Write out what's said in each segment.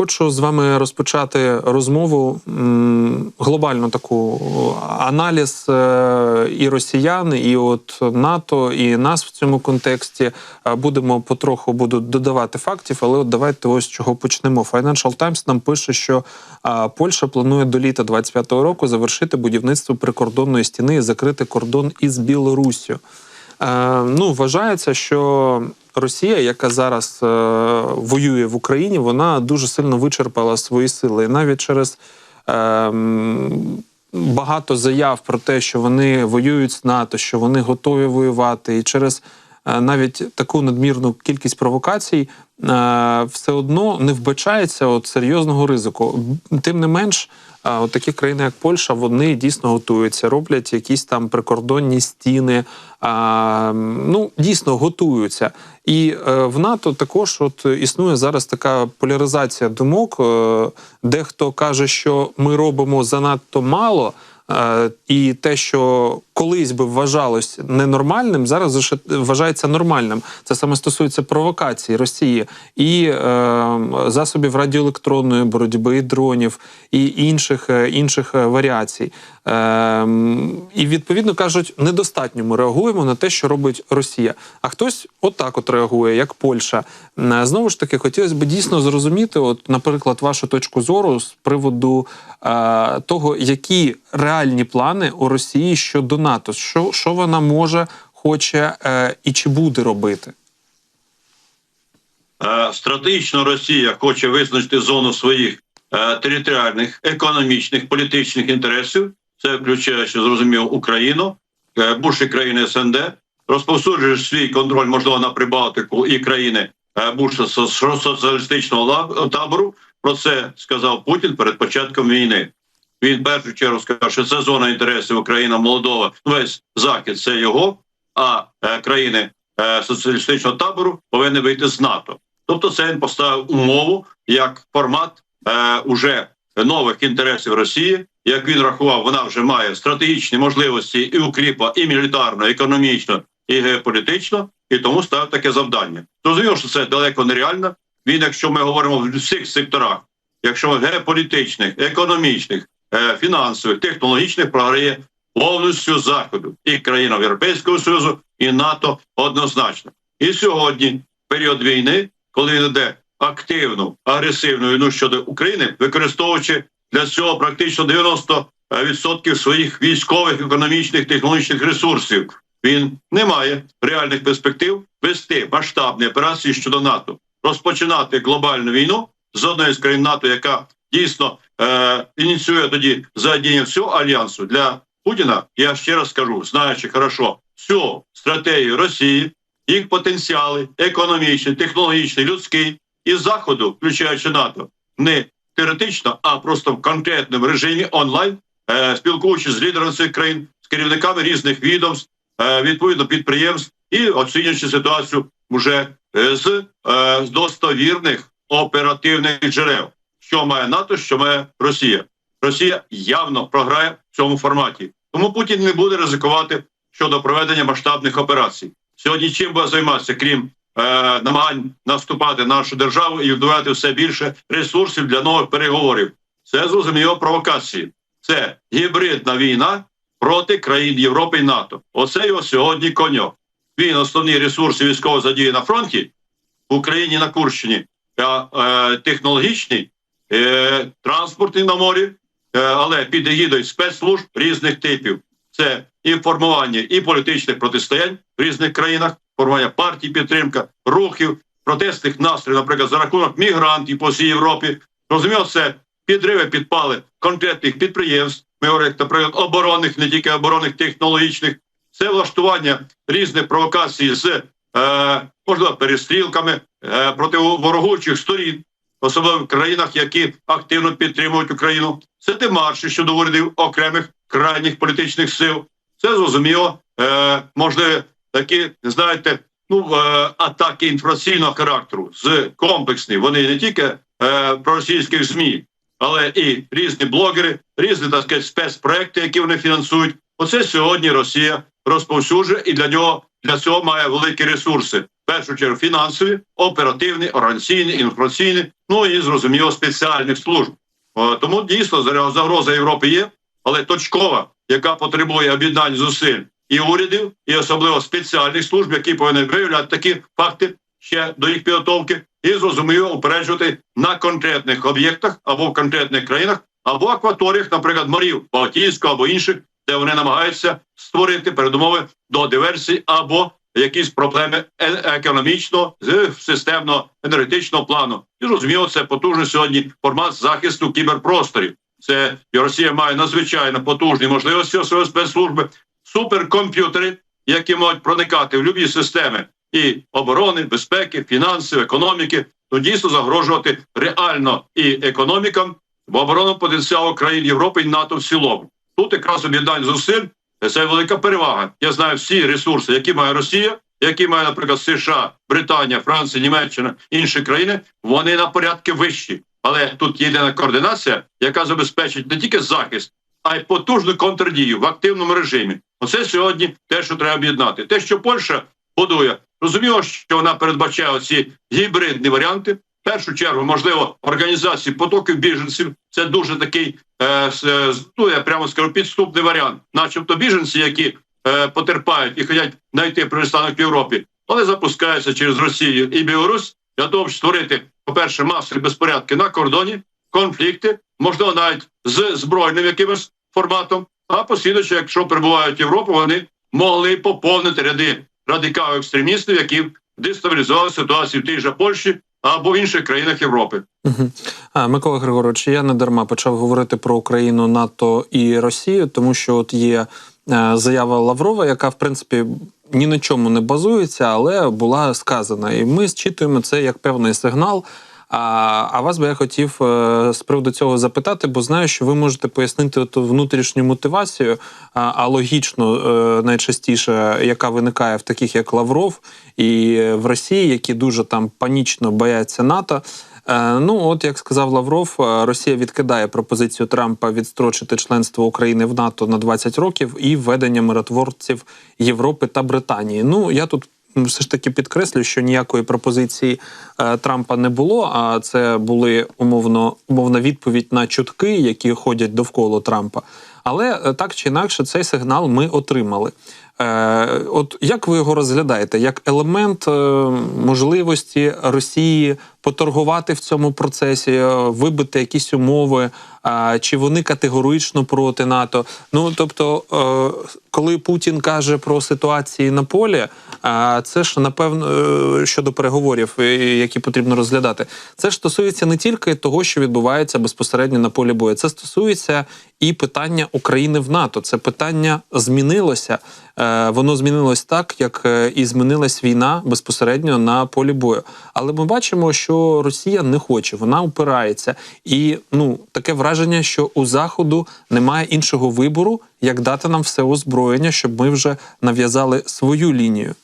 хочу з вами розпочати розмову м, глобальну таку аналіз е, і росіян, і от НАТО, і нас в цьому контексті. Е, Будемо потроху буду додавати фактів, але от давайте ось чого почнемо. Financial Times нам пише, що е, Польща планує до літа 25-го року завершити будівництво прикордонної стіни і закрити кордон із Білоруссю. Ну, вважається, що Росія, яка зараз е, воює в Україні, вона дуже сильно вичерпала свої сили. І навіть через е, багато заяв про те, що вони воюють з НАТО, що вони готові воювати, і через навіть таку надмірну кількість провокацій е, все одно не вбачається от серйозного ризику. Тим не менш, е, от такі країни, як Польща, вони дійсно готуються, роблять якісь там прикордонні стіни. Ну, дійсно готуються. І е, в НАТО також от існує зараз така поляризація думок. Е, дехто каже, що ми робимо занадто мало. Е, І те, що колись би вважалось ненормальним, зараз вважається нормальним. Це саме стосується провокацій Росії і е, засобів радіоелектронної боротьби, дронів, і інших, е, інших е, варіацій. Е, і відповідно кажуть, недостатньо ми реагуємо на те, що робить Росія. А хтось отак от реагує, як Польща. Е, Знову ж таки, хотілося б дійсно зрозуміти, от, наприклад, вашу точку зору з приводу е, того, які реальні плани у Росії щодо НАТО, що, що вона може, хоче е, і чи буде робити. Е, Стратегічно Росія хоче визначити зону своїх е, територіальних, економічних, політичних інтересів. Це включає, що зрозуміло, Україну, е, бувші країни СНД, розповсюджує свій контроль, можливо, на Прибалтику і країни е, бувшого соціалістичного табору. Про це сказав Путін перед початком війни. Він першу чергу сказав, що це зона інтересів Україна, Молдова, весь захід це його, а е, країни е, соціалістичного табору повинні вийти з НАТО. Тобто, це він поставив умову як формат е, уже нових інтересів Росії. Як він рахував, вона вже має стратегічні можливості і укріпа, і мілітарно, і економічно, і геополітично, і тому ставив таке завдання. Зрозуміло, що це далеко нереально. Він, якщо ми говоримо в всіх секторах, якщо геополітичних, економічних, фінансових, технологічних програє повністю заходу і країна Європейського Союзу, і НАТО однозначно. І сьогодні, період війни, коли він йде активну, агресивну війну щодо України, використовуючи для цього практично 90% своїх військових, економічних, технологічних ресурсів, він не має реальних перспектив вести масштабні операції щодо НАТО, розпочинати глобальну війну з одної з країн НАТО, яка дійсно е, ініціює тоді задіяння всього альянсу для Путіна. Я ще раз скажу, знаючи хорошо всю стратегію Росії, їх потенціали економічний, технологічний, людський і заходу, включаючи НАТО, не теоретично, а просто в конкретному режимі онлайн, е, спілкуючись з лідерами цих країн, з керівниками різних відомств, е, відповідно підприємств і оцінюючи ситуацію вже е, з, е, з достовірних оперативних джерел, що має НАТО, що має Росія. Росія явно програє в цьому форматі, тому Путін не буде ризикувати щодо проведення масштабних операцій. Сьогодні чим буде займатися, крім е, намагань наступати на нашу державу і вдавати все більше ресурсів для нових переговорів. Це зрозуміло провокації. Це гібридна війна проти країн Європи і НАТО. Оце його сьогодні коньок. Він основні ресурси військово задіє на фронті в Україні на Курщині, а е, технологічний, е, транспортний на морі, е, але під егідою спецслужб різних типів. Це і формування і політичних протистоянь в різних країнах, формування партій, підтримка, рухів, протестних настроїв, наприклад, за рахунок мігрантів по всій Європі. Розуміло, це підриви, підпали конкретних підприємств. Ми говоримо, наприклад, оборонних, не тільки оборонних, технологічних. Це влаштування різних провокацій з е, можливо перестрілками е, проти ворогуючих сторін, особливо в країнах, які активно підтримують Україну. Це демарші щодо урядів окремих крайніх політичних сил. Це зрозуміло, е, можливо, такі знаєте, ну е, атаки інформаційного характеру з комплексні. Вони не тільки е, проросійських змі, але і різні блогери, різні так сказати, спецпроекти, які вони фінансують. Оце сьогодні Росія розповсюджує і для нього для цього має великі ресурси. Першу чергу фінансові, оперативні, організаційні, інформаційні, ну і зрозуміло спеціальних служб. Тому дійсно загроза Європи є, але точкова, яка потребує об'єднань зусиль і урядів, і особливо спеціальних служб, які повинні виявляти такі факти ще до їх підготовки, і зрозуміло упереджувати на конкретних об'єктах або в конкретних країнах, або акваторіях, наприклад, морів Балтійського або інших, де вони намагаються створити передумови до диверсій або якісь проблеми е- економічного, з- системного, енергетичного плану. І розуміло, це потужний сьогодні формат захисту кіберпросторів. Це і Росія має надзвичайно потужні можливості своєї спецслужби, суперкомп'ютери, які можуть проникати в любі системи і оборони, безпеки, фінансів, економіки, то дійсно загрожувати реально і економікам, в оборонному потенціалу країн Європи і НАТО в цілому. Тут якраз об'єднання зусиль це велика перевага. Я знаю всі ресурси, які має Росія, які має, наприклад, США, Британія, Франція, Німеччина, інші країни. Вони на порядки вищі. Але тут єдина координація, яка забезпечить не тільки захист, а й потужну контрдію в активному режимі. Оце сьогодні те, що треба об'єднати. Те, що Польща будує, розуміло, що вона передбачає ці гібридні варіанти. В першу чергу, можливо, організації потоків біженців. Це дуже такий, е, е, ну я прямо скажу, підступний варіант, начебто біженці, які е, потерпають і хочуть знайти пристанок в Європі, вони запускаються через Росію і Білорусь для того, щоб створити, по-перше, масові безпорядки на кордоні, конфлікти, можливо, навіть з збройним якимось форматом. А послідуючи, якщо прибувають в Європу, вони могли поповнити ряди радикалів екстремістів, які дестабілізували ситуацію в тій же Польщі або в інших країнах Європи. Микола Григорович, я не дарма почав говорити про Україну, НАТО і Росію, тому що от є е, заява Лаврова, яка в принципі ні на чому не базується, але була сказана. І ми зчитуємо це як певний сигнал. А, а вас би я хотів е, з приводу цього запитати, бо знаю, що ви можете пояснити ту внутрішню мотивацію, а, а логічно е, найчастіше, яка виникає в таких як Лавров і е, в Росії, які дуже там панічно бояться НАТО. Ну, от як сказав Лавров, Росія відкидає пропозицію Трампа відстрочити членство України в НАТО на 20 років і введення миротворців Європи та Британії. Ну я тут все ж таки підкреслю, що ніякої пропозиції е, Трампа не було. А це були умовно умовна відповідь на чутки, які ходять довкола Трампа. Але е, так чи інакше, цей сигнал ми отримали. Е, от як ви його розглядаєте? Як елемент е, можливості Росії поторгувати в цьому процесі, е, вибити якісь умови, а, чи вони категорично проти НАТО? Ну тобто, е, коли Путін каже про ситуації на полі, а це ж напевно е, щодо переговорів, е, які потрібно розглядати. Це ж стосується не тільки того, що відбувається безпосередньо на полі бою, це стосується і питання України в НАТО. Це питання змінилося. Е, Воно змінилось так, як і змінилась війна безпосередньо на полі бою. Але ми бачимо, що Росія не хоче, вона упирається, і ну таке враження, що у заходу немає іншого вибору, як дати нам все озброєння, щоб ми вже нав'язали свою лінію.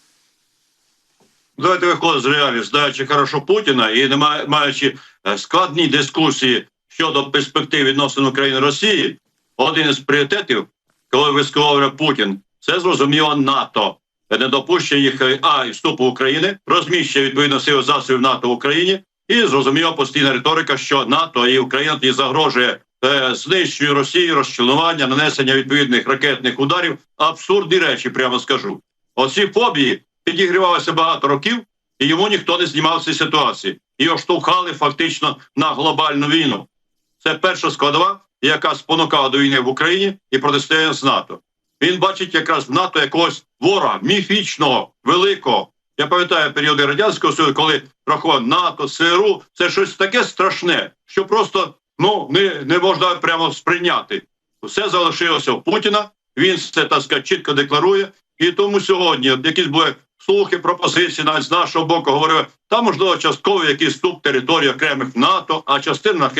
Давайте виходити з реалії, знаючи хорошо Путіна і не маючи е, складні дискусії щодо перспектив відносин України Росії, один із пріоритетів, коли висловлює Путін, це зрозуміло НАТО. Недопущення їх е, а і вступу України, розміщення відповідно сил засобів НАТО в Україні, і зрозуміло постійна риторика, що НАТО і Україна тоді загрожує е, знищенню Росії, розчленування, нанесення відповідних ракетних ударів. Абсурдні речі, прямо скажу. Оці фобії підігрівалися багато років, і йому ніхто не знімав цієї ситуації. Його штовхали фактично на глобальну війну. Це перша складова, яка спонукала до війни в Україні і протистояння з НАТО. Він бачить якраз в НАТО якогось ворога міфічного, великого. Я пам'ятаю періоди радянського Союзу, коли рахував НАТО, ЦРУ, це щось таке страшне, що просто ну не, не можна прямо сприйняти. Все залишилося в Путіна. Він це так сказати, чітко декларує. І тому сьогодні якісь були слухи, пропозиції навіть з нашого боку говорили, там можливо частково якийсь вступ території окремих НАТО, а частина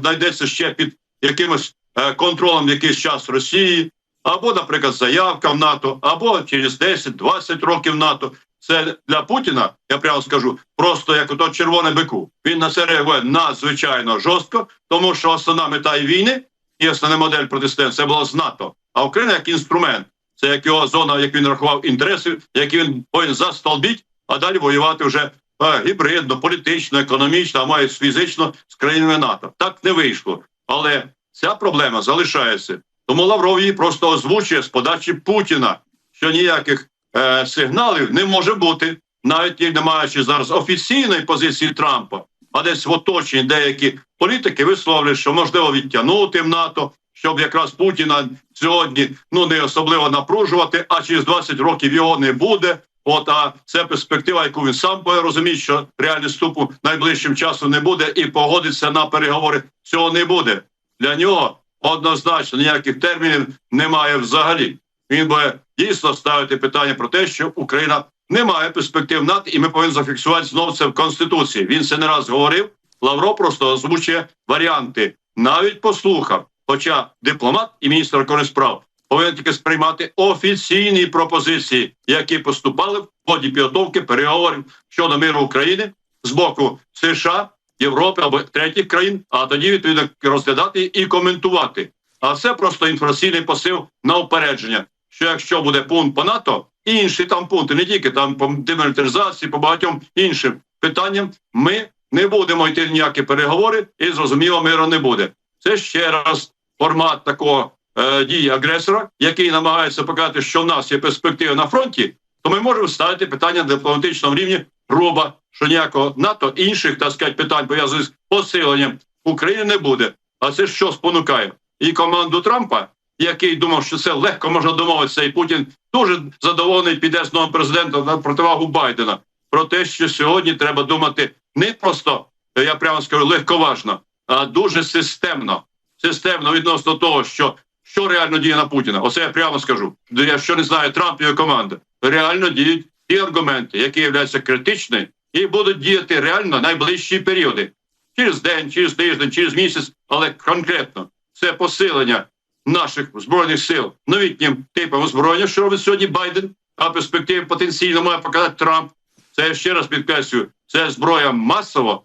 знайдеться ще під якимось е, контролем якийсь час Росії, або, наприклад, заявка в НАТО, або через 10-20 років НАТО. Це для Путіна, я прямо скажу, просто як ото червоне бику. Він на це реагує надзвичайно жорстко, тому що основна мета і війни і основна модель протистояння це було з НАТО. А Україна як інструмент, це як його зона, як він рахував інтересів, які він повинен застолбіть, а далі воювати вже е, гібридно, політично, економічно, а має фізично з країнами НАТО. Так не вийшло. Але ця проблема залишається. Тому Лавров її просто озвучує з подачі Путіна, що ніяких е, сигналів не може бути, навіть не маючи зараз офіційної позиції Трампа, а десь в оточенні деякі політики висловлюють, що можливо відтягнути в НАТО, щоб якраз Путіна сьогодні ну не особливо напружувати, а через 20 років його не буде. От а це перспектива, яку він сам розуміє, що реальний вступу найближчим часом не буде, і погодиться на переговори. Цього не буде для нього. Однозначно ніяких термінів немає взагалі. Він буде дійсно ставити питання про те, що Україна не має перспектив НАТО, і ми повинні зафіксувати знову це в конституції. Він це не раз говорив. Лавров просто озвучує варіанти, навіть послухав. Хоча дипломат і міністр закордонних справ повинен тільки сприймати офіційні пропозиції, які поступали в ході підготовки переговорів щодо миру України з боку США, Європи або третіх країн, а тоді відповідно розглядати і коментувати. А це просто інформаційний посил на упередження. Що якщо буде пункт по НАТО, інші там пункти, не тільки там по демілітаризації, по багатьом іншим питанням, ми не будемо йти ніякі переговори, і зрозуміло, миру не буде. Це ще раз формат такого е, дії агресора, який намагається показати, що в нас є перспектива на фронті, то ми можемо ставити питання на дипломатичному рівні грубо, що ніякого НАТО інших так сказати, питань пов'язаних з посиленням України не буде. А це що спонукає? І команду Трампа, який думав, що це легко можна домовитися, і Путін дуже задоволений піде з новим президентом на противагу Байдена. Про те, що сьогодні треба думати не просто, я прямо скажу, легковажно, а дуже системно. Системно відносно того, що що реально діє на Путіна. Оце я прямо скажу. Якщо не знає Трамп і його команда, реально діють ті аргументи, які являються критичними, і будуть діяти реально найближчі періоди. Через день, через тиждень, через місяць, але конкретно це посилення наших збройних сил новітнім типом озброєння, що робить сьогодні Байден, а перспективи потенційно має показати Трамп. Це я ще раз підкреслюю, це зброя масово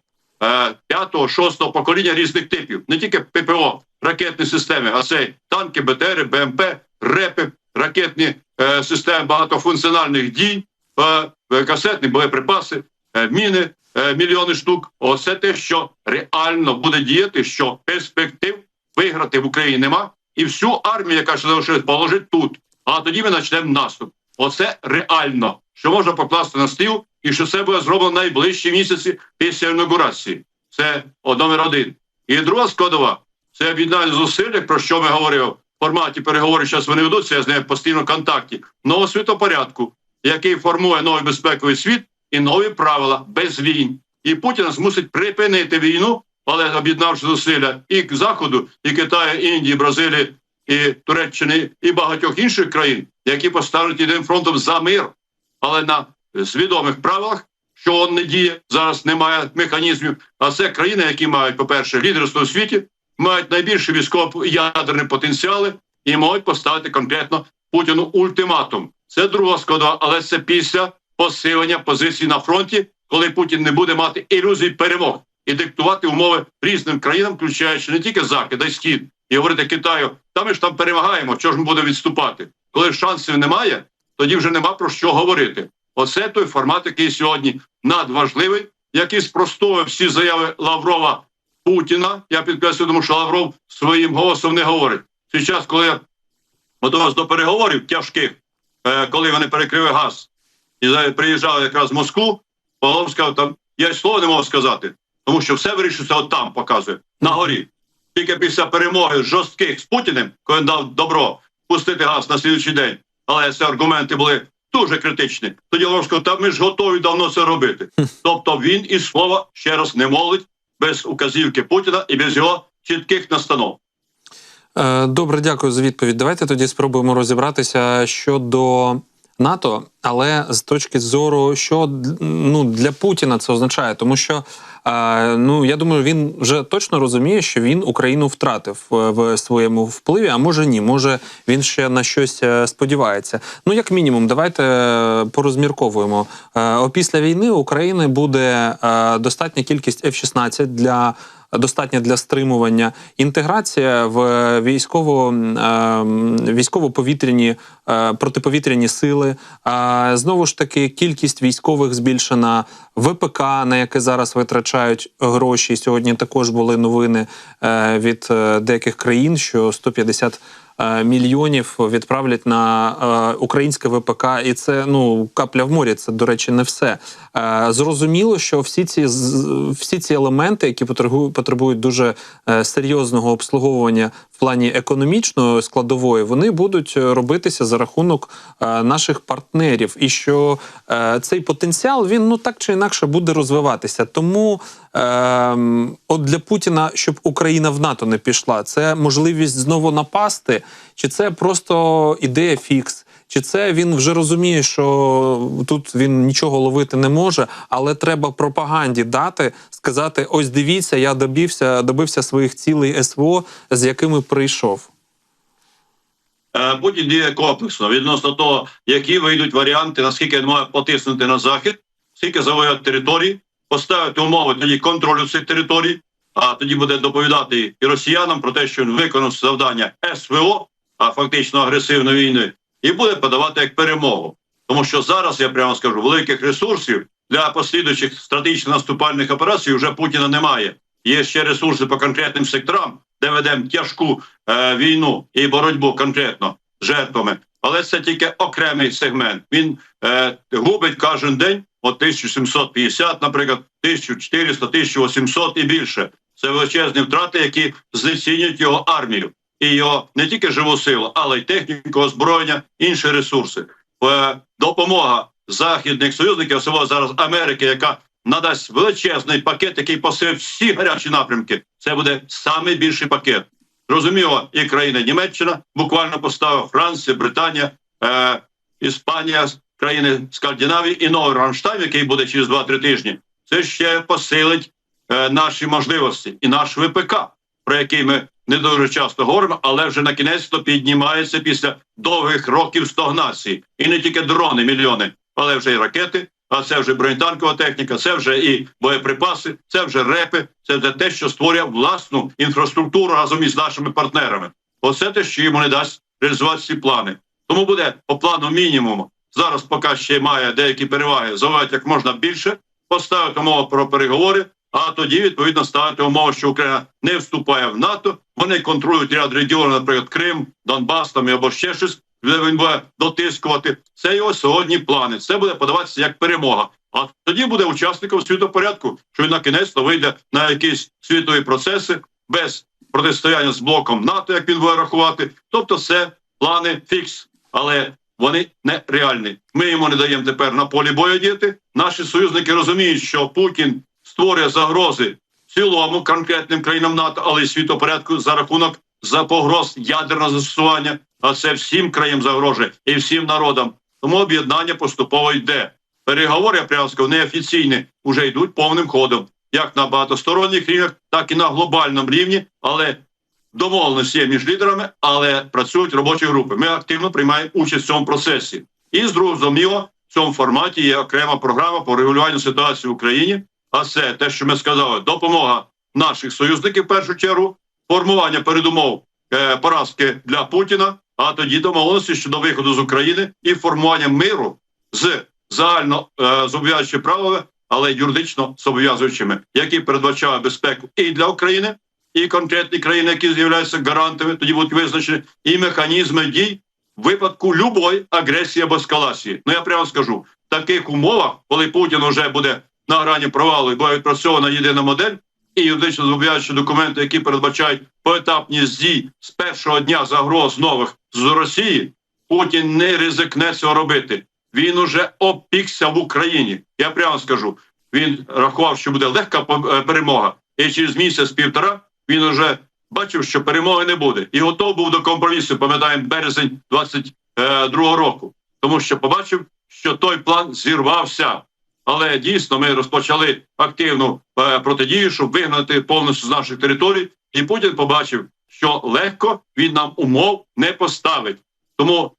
п'ятого, шостого покоління різних типів, не тільки ППО, ракетні системи, а це танки, БТРи, БМП, РЕПи, ракетні е, системи багатофункціональних дій, е, касетні боєприпаси, е, міни, е, мільйони штук. Оце те, що реально буде діяти, що перспектив виграти в Україні нема, і всю армію, яка ще залишилась, положить тут. А тоді ми почнемо наступ. Оце реально, що можна покласти на стіл, і що це буде зроблено найближчі місяці після інаугурації. Це номер один. І друга складова це об'єднання зусиль, про що ми говорили в форматі переговорів. Зараз вони ведуться, я з ними постійно в контакті. Нового світопорядку, який формує новий безпековий світ і нові правила без війн. І Путін змусить припинити війну, але об'єднавши зусилля і Заходу, і Китаю, і Індії, Бразилії, і Туреччини, і багатьох інших країн, які поставлять єдиним фронтом за мир, але на свідомих правилах, що він не діє зараз. Немає механізмів. А це країни, які мають, по перше, лідерство у світі, мають найбільші військово-ядерні потенціали і можуть поставити конкретно Путіну ультиматум. Це друга складова, але це після посилення позицій на фронті, коли Путін не буде мати ілюзій перемог і диктувати умови різним країнам, включаючи не тільки захід, а й схід, і говорити Китаю, та ми ж там перемагаємо, чого ж ми будемо відступати? Коли шансів немає, тоді вже нема про що говорити. Оце той формат, який сьогодні надважливий, який спростовує всі заяви Лаврова Путіна. Я підкреслюю, тому що Лавров своїм голосом не говорить. Час, коли готувався до переговорів тяжких, е, коли вони перекрили газ і приїжджали якраз в Москву, Лавров сказав, там я й слова не можу сказати, тому що все вирішується от там, показує, на горі. Тільки після перемоги жорстких з Путіним, коли він дав добро пустити газ на слідчий день, але ці аргументи були дуже критичні. Тоді Лавров сказав, та ми ж готові давно це робити. Тобто він і слова ще раз не молить без указівки Путіна і без його чітких настанов. Е, Добре, дякую за відповідь. Давайте тоді спробуємо розібратися щодо НАТО, але з точки зору, що ну, для Путіна це означає, тому що ну я думаю, він вже точно розуміє, що він Україну втратив е, в своєму впливі. А може ні, може він ще на щось е, сподівається. Ну, як мінімум, давайте е, порозмірковуємо. Опісля війни України буде достатня кількість F-16 для достатня для стримування. Інтеграція в військово е, військово-повітряні е, протиповітряні сили. Е, Знову ж таки, кількість військових збільшена, ВПК, на яке зараз витрачають гроші. Сьогодні також були новини від деяких країн, що 150 е, мільйонів відправлять на е, українське ВПК, і це ну капля в морі. Це до речі, не все. Е, Зрозуміло, що всі ці всі ці елементи, які потребують, дуже е, серйозного обслуговування в плані економічної складової, вони будуть е, робитися за рахунок е, наших партнерів, і що е, цей потенціал він ну так чи інакше буде розвиватися. Тому е, от для Путіна, щоб Україна в НАТО не пішла, це можливість знову напасти, чи це просто ідея фікс. Чи це він вже розуміє, що тут він нічого ловити не може, але треба пропаганді дати, сказати: ось дивіться, я добився, добився своїх цілей СВО, з якими прийшов. Е, Путін діє комплексно відносно того, які вийдуть варіанти, наскільки він має потиснути на захід, скільки завоювати території, поставити умови тоді контролю цих територій. А тоді буде доповідати і росіянам про те, що він виконав завдання СВО, а фактично агресивної війни, і буде подавати як перемогу. Тому що зараз я прямо скажу, великих ресурсів для послідуючих стратегічних наступальних операцій вже Путіна немає. Є ще ресурси по конкретним секторам, де ведемо тяжку е, війну і боротьбу конкретно жертвами. Але це тільки окремий сегмент. Він е, губить кожен день от 1750, наприклад, 1400, 1800 і більше. Це величезні втрати, які знецінюють його армію і його не тільки живу силу, але й техніку, озброєння, інші ресурси. Е, допомога західних союзників, особливо зараз Америки, яка надасть величезний пакет, який посилить всі гарячі напрямки. Це буде найбільший пакет. Зрозуміло, і країна Німеччина буквально поставила Франція, Британія, е, Іспанія, країни Скандинавії і новий Рамштайн, який буде через 2-3 тижні. Це ще посилить е, наші можливості і наш ВПК, про який ми не дуже часто говоримо, але вже на кінець то піднімається після довгих років стогнації. І не тільки дрони, мільйони, але вже і ракети. А це вже бронетанкова техніка, це вже і боєприпаси, це вже репи, це вже те, що створює власну інфраструктуру разом із нашими партнерами. Оце те, що йому не дасть реалізувати ці плани. Тому буде по плану мінімуму. Зараз поки ще має деякі переваги, завивати як можна більше, поставити умови про переговори, а тоді відповідно ставити умови, що Україна не вступає в НАТО. Вони контролюють ряд регіонів, наприклад, Крим, Донбас там або ще щось, де він буде дотискувати. Це його сьогодні плани. Це буде подаватися як перемога. А тоді буде учасником світопорядку, що він на кінець вийде на якісь світові процеси без протистояння з блоком НАТО, як він буде рахувати. Тобто, це плани фікс, але вони не реальні. Ми йому не даємо тепер на полі бою діяти. Наші союзники розуміють, що Путін створює загрози цілому конкретним країнам НАТО, але й світопорядку за рахунок за погроз ядерного застосування. А це всім країнам загрожує і всім народам. Тому об'єднання поступово йде. Переговори, прямо скажу, неофіційні, вже йдуть повним ходом, як на багатосторонніх рівнях, так і на глобальному рівні. Але домовленості є між лідерами, але працюють робочі групи. Ми активно приймаємо участь в цьому процесі. І зрозуміло, в цьому форматі є окрема програма по регулюванню ситуації в Україні. А це те, що ми сказали, допомога наших союзників в першу чергу, формування передумов е, поразки для Путіна, а тоді домовленості щодо виходу з України і формування миру з загально е, зобов'язуючими правилами, але юридично зобов'язуючими, які передбачають безпеку і для України, і конкретні країни, які з'являються гарантами, тоді будуть визначені, і механізми дій в випадку любої агресії або ескалації. Ну я прямо скажу, в таких умовах, коли Путін вже буде на грані провалу і буде відпрацьована єдина модель, і юридично зобов'язуючі документи, які передбачають поетапність дій з першого дня загроз нових з Росії, Путін не ризикне цього робити. Він уже опікся в Україні. Я прямо скажу. Він рахував, що буде легка е, перемога, і через місяць-півтора він уже бачив, що перемоги не буде, і готов був до компромісу. Пам'ятаємо березень 22-го року, тому що побачив, що той план зірвався. Але дійсно ми розпочали активну е, протидію, щоб вигнати повністю з наших територій. І Путін побачив, що легко він нам умов не поставить. Тому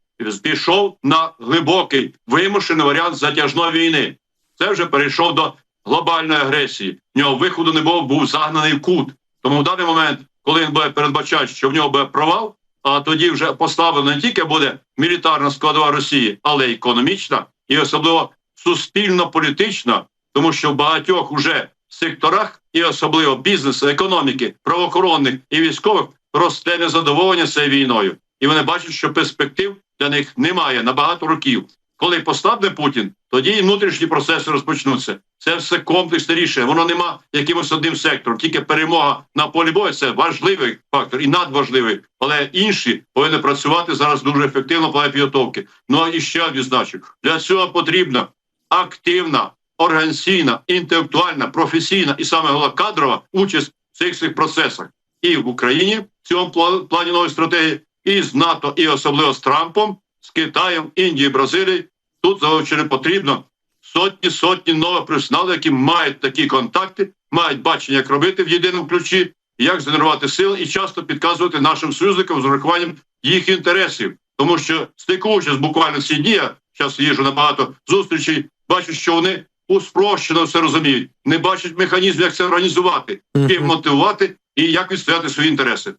пішов на глибокий вимушений варіант затяжної війни. Це вже перейшов до глобальної агресії. В нього виходу не було, був загнаний в кут. Тому в даний момент, коли він буде передбачати, що в нього буде провал, а тоді вже поставлена не тільки буде мілітарна складова Росії, але й економічна, і особливо суспільно-політична, тому що в багатьох уже секторах, і особливо бізнесу, економіки, правоохоронних і військових, росте незадоволення цією війною, і вони бачать, що перспектив для них немає на багато років. Коли послабне Путін, тоді і внутрішні процеси розпочнуться. Це все комплексне рішення. Воно нема якимось одним сектором. Тільки перемога на полі бою це важливий фактор і надважливий. Але інші повинні працювати зараз дуже ефективно в плані підготовки. Ну і ще відзначу, для цього потрібна активна, організаційна, інтелектуальна, професійна і саме головне кадрова участь в цих цих процесах і в Україні в цьому пла- плані нової стратегії, і з НАТО, і особливо з Трампом, з Китаєм, Індією, Бразилією. Тут залучити потрібно сотні сотні нових професіоналів, які мають такі контакти, мають бачення, як робити в єдиному ключі, як згенерувати сили і часто підказувати нашим союзникам з урахуванням їх інтересів. Тому що стикуючись буквально ці дні, я зараз їжу на багато зустрічей, бачу, що вони успрощено все розуміють, не бачать механізму, як це організувати, як мотивувати і як відстояти свої інтереси.